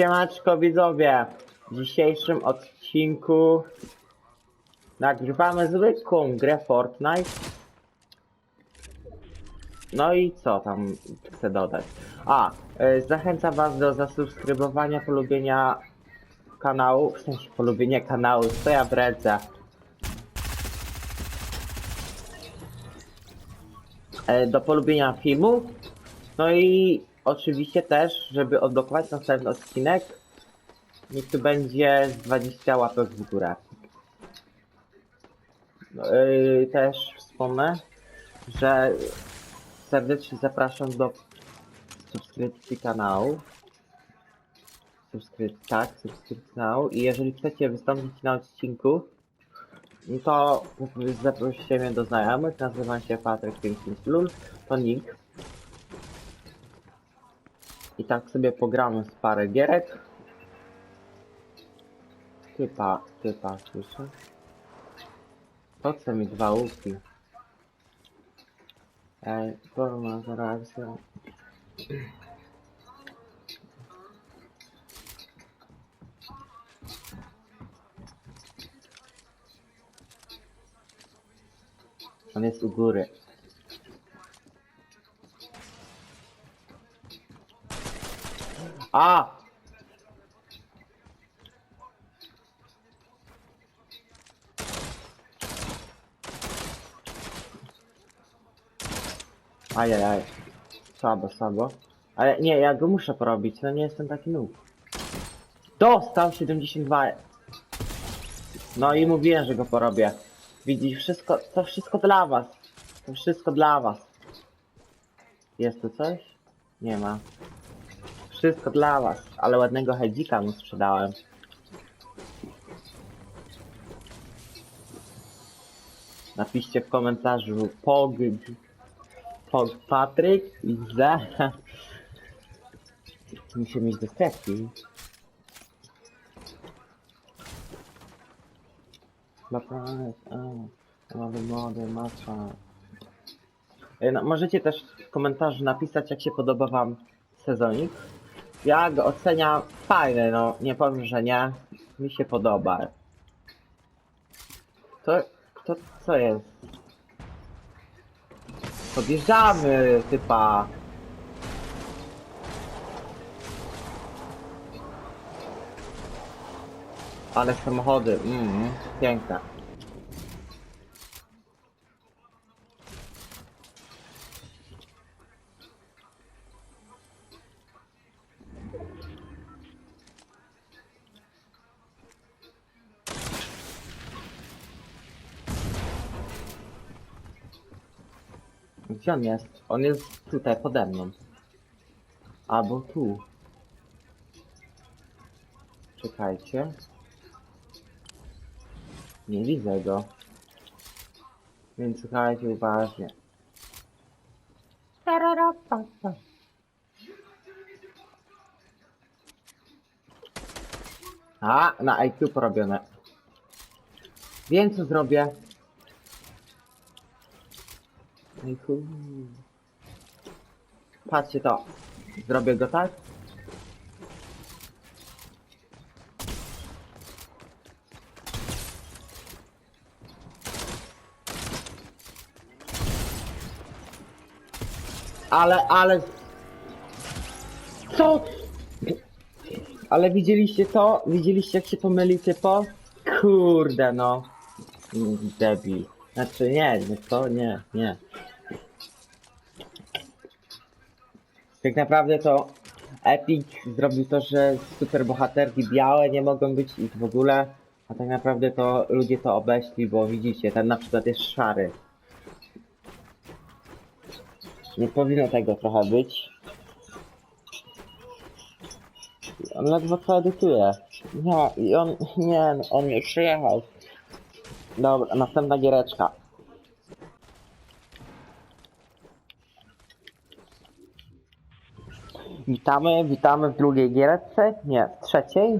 Siemaczko widzowie! W dzisiejszym odcinku nagrywamy zwykłą grę Fortnite. No i co tam chcę dodać? A, y, zachęcam was do zasubskrybowania, polubienia kanału, w sensie polubienia kanału, co ja bredzę. E, Do polubienia filmu. No i oczywiście też, żeby odblokować następny odcinek, niech tu będzie z 20 łapek w górę. Yy, też wspomnę, że serdecznie zapraszam do subskrypcji kanału. Subskrypcji, tak, subskrypcji kanału. I jeżeli chcecie wystąpić na odcinku, no to zaprosicie mnie do znajomych. Nazywam się Patryk 55 Lul. To nick. I tak sobie pogramy z parę gierek. Typa, typa, słyszę. Po co mi dwa łuki? Ej, forma reakcja. On jest u góry. A! Ajajaj. Słabo, słabo. Ale nie, ja go muszę porobić, no nie jestem taki noob. Dostał 72. No i mówiłem, że go porobię. Widzisz, wszystko, to wszystko dla was. To wszystko dla was. Jest tu coś? Nie ma. Wszystko dla was, ale ładnego hedzika mu sprzedałem. Napiszcie w komentarzu POG, POG Patryk i za. Muszę mieć No, możecie też w komentarzu napisać, jak się podoba wam sezonik. Ja go oceniam fajny, no nie powiem, że nie. Mi się podoba. To, to co jest? Podjeżdżamy, typa. Ale samochody, mm, piękne. Gdzie on jest? On jest tutaj pode mną. Albo tu. Czekajcie. Nie widzę go. Więc słuchajcie uważnie. Tararapapa. A, na IQ porobione. Wiem co zrobię. IQ. Patrzcie to. Zrobię go tak. Ale, ale... Co? Ale widzieliście to? Widzieliście jak się pomylił typo? Kurde no. Mm, Debil. Znaczy nie, nie to nie, nie. Tak naprawdę to Epic zrobił to, że super bohaterki białe nie mogą być ich w ogóle, a tak naprawdę to ludzie to obeszli, bo widzicie, ten na przykład jest szary. Nie powinno tego trochę być. On ledwo co edytuje. Nie, i on, nie, no, on już przyjechał. Dobra, następna giereczka. Witamy, witamy w drugiej giereczce. Nie, w trzeciej?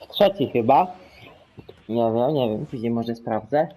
W trzeciej chyba. Nie wiem, nie wiem, później może sprawdzę.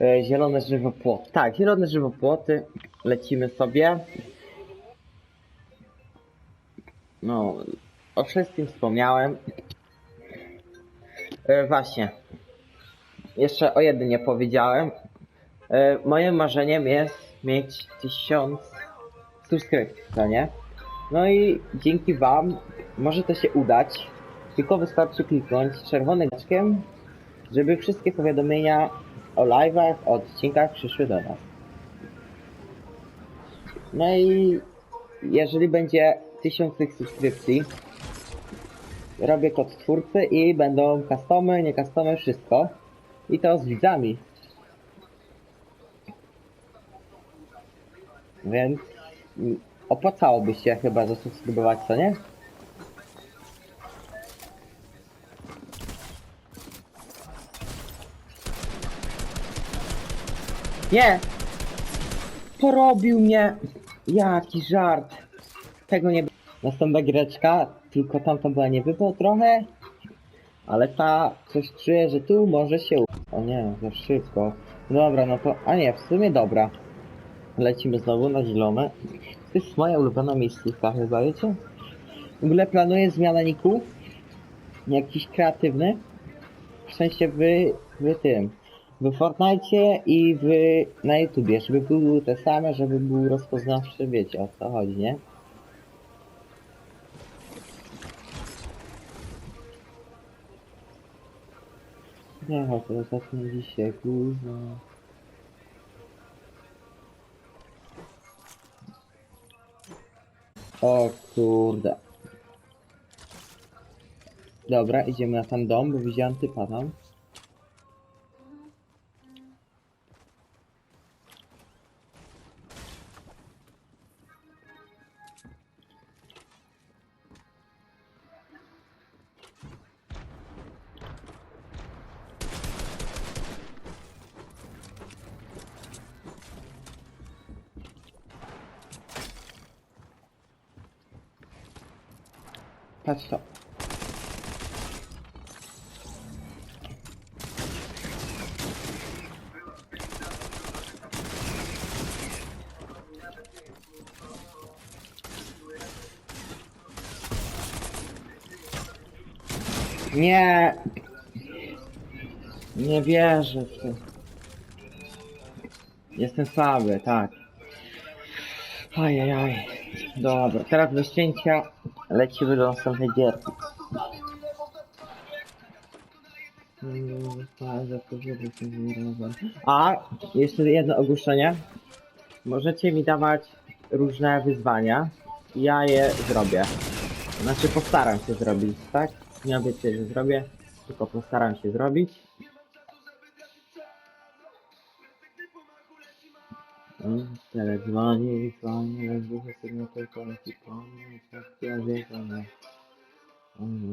E, Zielone żywopłoty. Tak, zielone żywopłoty. Lecimy sobie. No, o wszystkim wspomniałem. E, właśnie. Jeszcze o jednym nie powiedziałem. E, moim marzeniem jest mieć 1000 subskrypcji, co nie? No i dzięki wam może to się udać. Tylko wystarczy kliknąć czerwonym żeby wszystkie powiadomienia o live'ach, o odcinkach przyszły do nas. No i jeżeli będzie 1000 tych subskrypcji, robię kod twórcy i będą customy, nie customy, wszystko. I to z widzami. Więc opłacałoby się chyba zasubskrybować, co nie? Nie! Porobił mnie! Jaki żart! Tego nie... Następna giereczka, tylko tamta była nie wypał trochę, ale ta coś czuję, że tu może się... O nie, za szybko. Dobra, no to... A nie, w sumie dobra. Lecimy znowu na zielone. To jest moja ulubiona miejscówka chyba, wiecie? W ogóle planuję zmianę niku. Jakiś kreatywny. W sensie w, w tym. W Fortnite i w na YouTubie, żeby były te same, żeby był rozpoznawczy, wiecie o co chodzi, nie? Nie, to ostatnio dzisiaj, kurwa. O kurde. Dobra, idziemy na ten dom, bo widziałem typa tam. Patrz to. Nie. Nie wierzę w to. Jestem słaby, tak. Ajajaj. Dobra, teraz do ścięcia lecimy do następnej gierki. A, jeszcze jedno ogłoszenie. Możecie mi dawać różne wyzwania. Ja je zrobię. Znaczy postaram się zrobić, tak? Nie obiecuję, że zrobię, tylko postaram się zrobić. Teraz dzwoni, dzwoni, duże sygnaty, komuś pomóc, tak ja wiem, on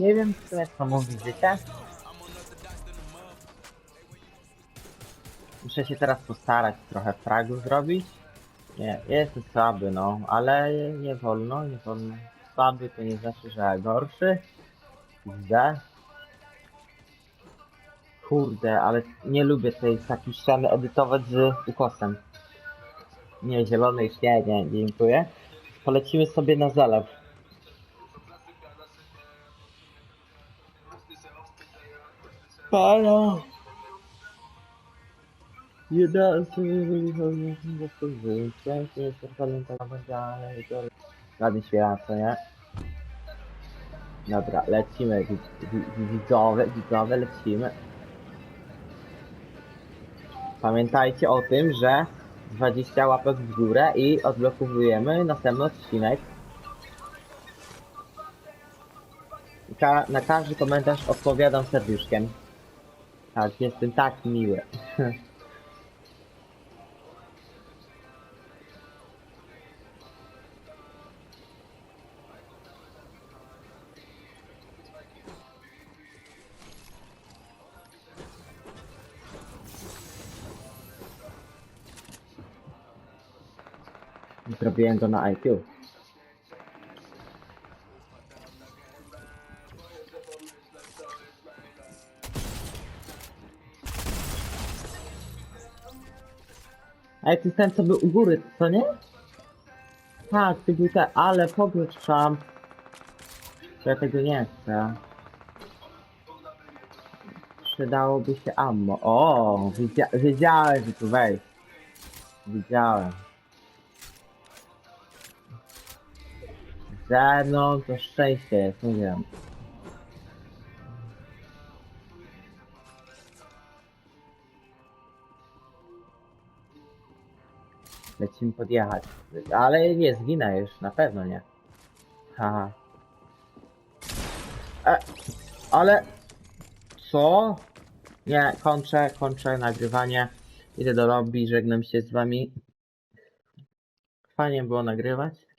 Nie wiem, w sumie co mówić, wiecie? Muszę się teraz postarać trochę fragów zrobić. Nie, jestem słaby, no, ale nie wolno, nie wolno. Słaby to nie znaczy, że gorszy. Widzę. Kurde, ale nie lubię tej takiej ściany edytować z ukosem. Nie, zielony już nie, nie, dziękuję. Polecimy sobie na zalew. Halo! Jeden z Ładnie śpiewa, co nie? Dobra, lecimy, wi- wi- widzowie, widzowie, lecimy. Pamiętajcie o tym, że 20 łapek w górę i odblokowujemy następny odcinek. Ka na każdy komentarz odpowiadam serduszkiem. Tak, jestem tak miły. Zrobiłem to na IQ. Ale ty ten co był u góry, co nie? Tak, ty był te, ale powróć tam. Ja tego nie chcę. Przydałoby się ammo. O, widzia wiedziałem, że tu wejść. Widziałem. Ze mną to szczęście jest, nie wiem. Lecimy podjechać. Ale nie, zginę już, na pewno nie. Haha. E, ale... Co? Nie, kończę, kończę nagrywanie. Idę do lobby, żegnam się z wami. Fajnie było nagrywać.